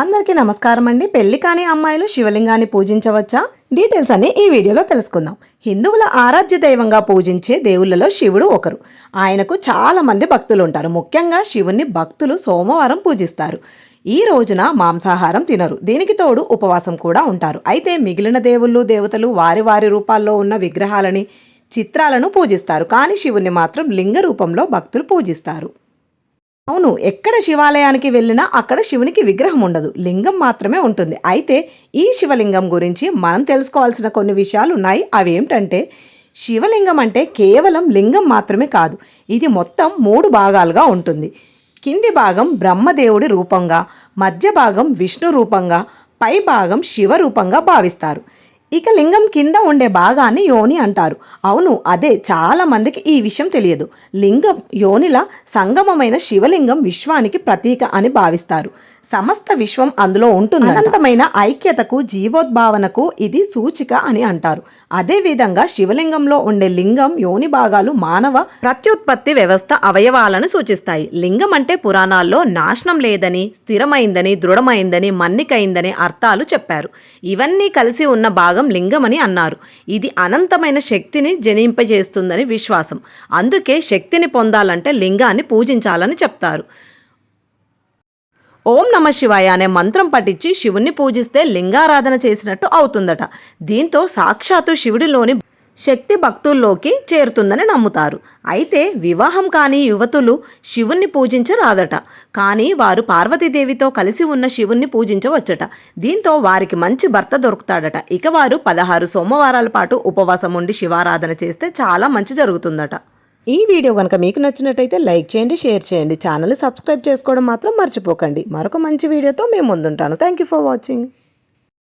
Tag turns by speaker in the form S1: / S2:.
S1: అందరికీ నమస్కారం అండి పెళ్ళి కాని అమ్మాయిలు శివలింగాన్ని పూజించవచ్చా? డీటెయిల్స్ అన్ని ఈ వీడియోలో తెలుసుకుందాం. హిందువుల ఆరాధ్య దైవంగా పూజించే దేవుళ్ళలో శివుడు ఒకరు. ఆయనకు చాలామంది భక్తులు ఉంటారు. ముఖ్యంగా శివుణ్ణి భక్తులు సోమవారం పూజిస్తారు. ఈ రోజున మాంసాహారం తినరు. దీనికి తోడు ఉపవాసం కూడా ఉంటారు. అయితే మిగిలిన దేవుళ్ళు దేవతలు వారి వారి రూపాల్లో ఉన్న విగ్రహాలని చిత్రాలను పూజిస్తారు. కానీ శివుణ్ణి మాత్రం లింగ రూపంలో భక్తులు పూజిస్తారు. అవును ఎక్కడ శివాలయానికి వెళ్ళినా అక్కడ శివునికి విగ్రహం ఉండదు. లింగం మాత్రమే ఉంటుంది. అయితే ఈ శివలింగం గురించి మనం తెలుసుకోవాల్సిన కొన్ని విషయాలు ఉన్నాయి. అవి ఏమిటంటే శివలింగం అంటే కేవలం లింగం మాత్రమే కాదు. ఇది మొత్తం మూడు భాగాలుగా ఉంటుంది. కింది భాగం బ్రహ్మదేవుడి రూపంగా మధ్య భాగం విష్ణు రూపంగా పై భాగం శివ రూపంగా భావిస్తారు. ఇక లింగం కింద ఉండే భాగాన్ని యోని అంటారు. అవును అదే చాలా మందికి ఈ విషయం తెలియదు. లింగం యోనిల సంగమమైన శివలింగం విశ్వానికి ప్రతీక అని భావిస్తారు. సమస్త విశ్వం అందులో ఉంటుంది అనంతమైన ఐక్యతకు జీవోద్భావనకు ఇది సూచిక అని అంటారు. అదే విధంగా శివలింగంలో ఉండే లింగం యోని భాగాలు మానవ ప్రత్యుత్పత్తి వ్యవస్థ అవయవాలను సూచిస్తాయి. లింగం అంటే పురాణాల్లో నాశనం లేదని స్థిరమైందని దృఢమైందని మన్నికైందని అర్థాలు చెప్పారు. ఇవన్నీ కలిసి ఉన్న భాగం లింగమని అన్నారు. ఇది అనంతమైన శక్తిని జనింపజేస్తుందని విశ్వాసం. అందుకే శక్తిని పొందాలంటే లింగాన్ని పూజించాలని చెప్తారు. ఓం నమ శివాయ అనే మంత్రం పఠించి శివుణ్ణి పూజిస్తే లింగారాధన చేసినట్టు అవుతుందట. దీంతో సాక్షాత్తు శివుడిలోని శక్తి భక్తుల్లోకి చేరుతుందని నమ్ముతారు. అయితే వివాహం కాని యువతులు శివుణ్ణి పూజించరాదట. కానీ వారు పార్వతీదేవితో కలిసి ఉన్న శివుణ్ణి పూజించవచ్చట. దీంతో వారికి మంచి భర్త దొరుకుతాడట. ఇక వారు పదహారు సోమవారాల పాటు ఉపవాసం ఉండి శివారాధన చేస్తే చాలా మంచి జరుగుతుందట. ఈ వీడియో కనుక మీకు నచ్చినట్టయితే లైక్ చేయండి షేర్ చేయండి. ఛానల్ సబ్స్క్రైబ్ చేసుకోవడం మాత్రం మర్చిపోకండి. మరొక మంచి వీడియోతో మేము ముందుంటాను. Thank you for watching.